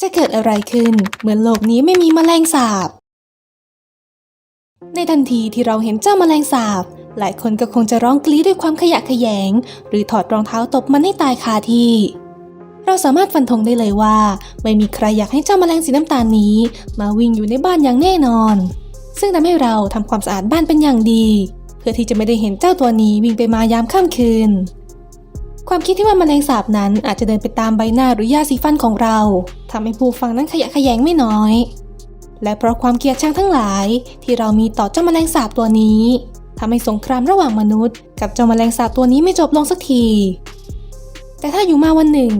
จะเกิดอะไรขึ้นเมื่อโลกนี้ไม่มีแมลงสาบ ในทันทีที่เราเห็นเจ้าแมลงสาบ หลายคนก็คงจะร้องกรี๊ดด้วยความขยะแขยง หรือถอดรองเท้าตบมันให้ตายคาที่ เราสามารถฟันธงได้เลยว่า ไม่มีใครอยากให้เจ้าแมลงสีน้ำตาลนี้ มาวิ่งอยู่ในบ้านอย่างแน่นอน ซึ่งทำให้เราทำความสะอาดบ้านเป็นอย่างดี เพื่อที่จะไม่ได้เห็นเจ้าตัวนี้วิ่งไปมายามค่ำคืน ความคิดที่ว่าแมลงสาบนั้นอาจจะเดินไปตามใบหน้าหรือยาสีฟันของเราทำให้ผู้ฟังนั้นขยะแขยงไม่น้อย และเพราะความเกลียดชังทั้งหลายที่เรามีต่อเจ้าแมลงสาบตัวนี้ทำให้สงครามระหว่างมนุษย์ กับเจ้าแมลงสาบตัวนี้ไม่จบลงสักที แต่ถ้าอยู่มาวันหนึ่ง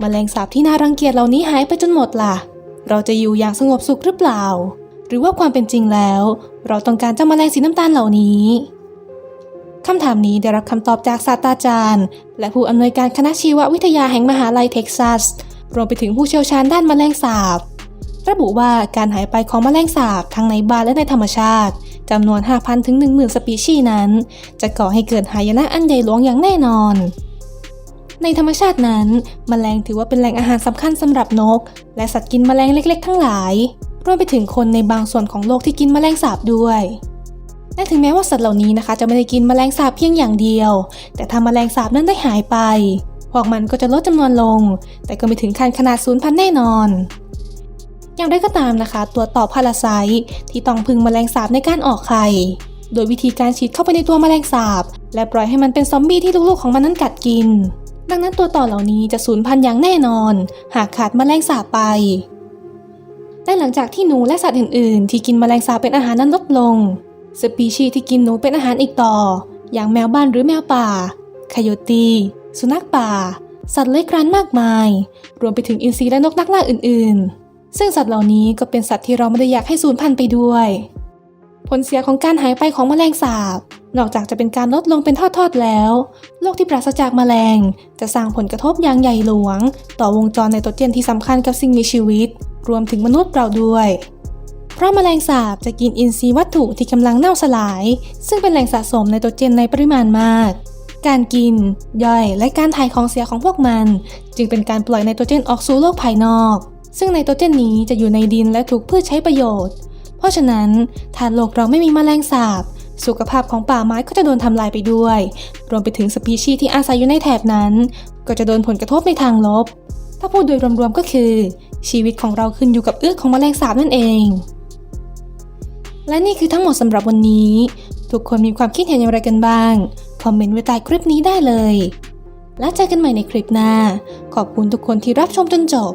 แมลงสาบที่น่ารังเกียจเหล่านี้หายไปจนหมดล่ะ เราจะอยู่อย่างสงบสุขหรือเปล่า หรือว่าความเป็นจริงแล้ว เราต้องการเจ้าแมลงสีน้ำตาลเหล่านี้ คำถามนี้ได้รับคำตอบจากศาสตราจารย์ และผู้อำนวยการคณะชีววิทยาแห่งมหาลัยเท็กซัส รวมไปถึงผู้เชี่ยวชาญด้านแมลงสาบ ระบุว่าการหายไปของแมลงสาบทั้งในบ้านและในธรรมชาติจำนวน 5,000 ถึง 10,000 สปีชีส์นั้น จะก่อให้เกิดหายนะอันใหญ่หลวงอย่างแน่นอน ในธรรมชาตินั้นแมลงถือว่าเป็นแหล่งอาหารสำคัญสำหรับนก และสัตว์กินแมลงเล็ก ๆ ทั้งหลาย รวมไปถึงคนในบางส่วนของโลกที่กินแมลงสาบด้วย และถึงแม้ว่าสัตว์เหล่านี้นะคะ จะไม่ได้กินแมลงสาบเพียงอย่างเดียว แต่ถ้าแมลงสาบนั้นได้หายไป พวกมันก็จะลดจำนวนลง แต่ก็ไม่ถึงขั้นขนาดสูญพันธ์แน่นอน อย่างไรก็ตามนะคะ ตัวต่อพาราไซต์ที่ต้องพึ่งแมลงสาบในการออกไข่ โดยวิธีการฉีดเข้าไปในตัวแมลงสาบ และปล่อยให้มันเป็นซอมบี้ที่ลูกๆของมันนั้นกัดกิน ดังนั้นตัวต่อเหล่านี้จะสูญพันธุ์อย่างแน่นอน หากขาดแมลงสาบไปและหลังจากที่หนูและสัตว์อื่นๆ ที่กินแมลงสาบเป็นอาหารนั้นลดลง สปีชีส์ที่กินหนูเป็นอาหารอีกต่อ อย่างแมวบ้านหรือแมวป่าคโยตี สุนัขป่า สัตว์เลื้อยคลานมากมาย รวมไปถึงอินทรีและนกนักล่าอื่นๆ ซึ่งสัตว์เหล่านี้ก็เป็นสัตว์ที่เราไม่ได้อยากให้สูญพันธุ์ไปด้วย ผลเสียของการหายไปของแมลงสาบ นอกจากจะเป็นการลดลงเป็นทอดๆแล้ว โลกที่ปราศจากแมลง จะสร้างผลกระทบอย่างใหญ่หลวง ต่อวงจรไนโตรเจนที่สำคัญกับสิ่งมีชีวิต รวมถึงมนุษย์เราด้วย เพราะแมลงสาบจะกินอินทรีย์วัตถุที่กำลังเน่าสลาย ซึ่งเป็นแหล่งสะสมไนโตรเจนในปริมาณมาก การกิน ย่อย และการถ่ายของเสียของพวกมัน จึงเป็นการปล่อยไนโตรเจนออกสู่โลกภายนอก ซึ่งไนโตรเจนนี้จะอยู่ในดินและถูกพืชใช้ประโยชน์ เพราะฉะนั้นถ้าโลกเราไม่มีแมลงสาบสุขภาพของป่าไม้ก็จะโดนทำลายไปด้วย รวมไปถึงสปีชีส์ที่อาศัยอยู่ในแถบนั้น ก็จะโดนผลกระทบในทางลบ ถ้าพูดโดยรวมๆก็คือ ชีวิตของเราขึ้นอยู่กับเอื้อของแมลงสาบนั่นเอง และนี่คือทั้งหมดสำหรับวันนี้ ทุกคนมีความคิดเห็นอย่างไรกันบ้าง คอมเมนต์ไว้ใต้คลิปนี้ได้เลย แล้วเจอกันใหม่ในคลิปหน้า ขอบคุณทุกคนที่รับชมจนจบ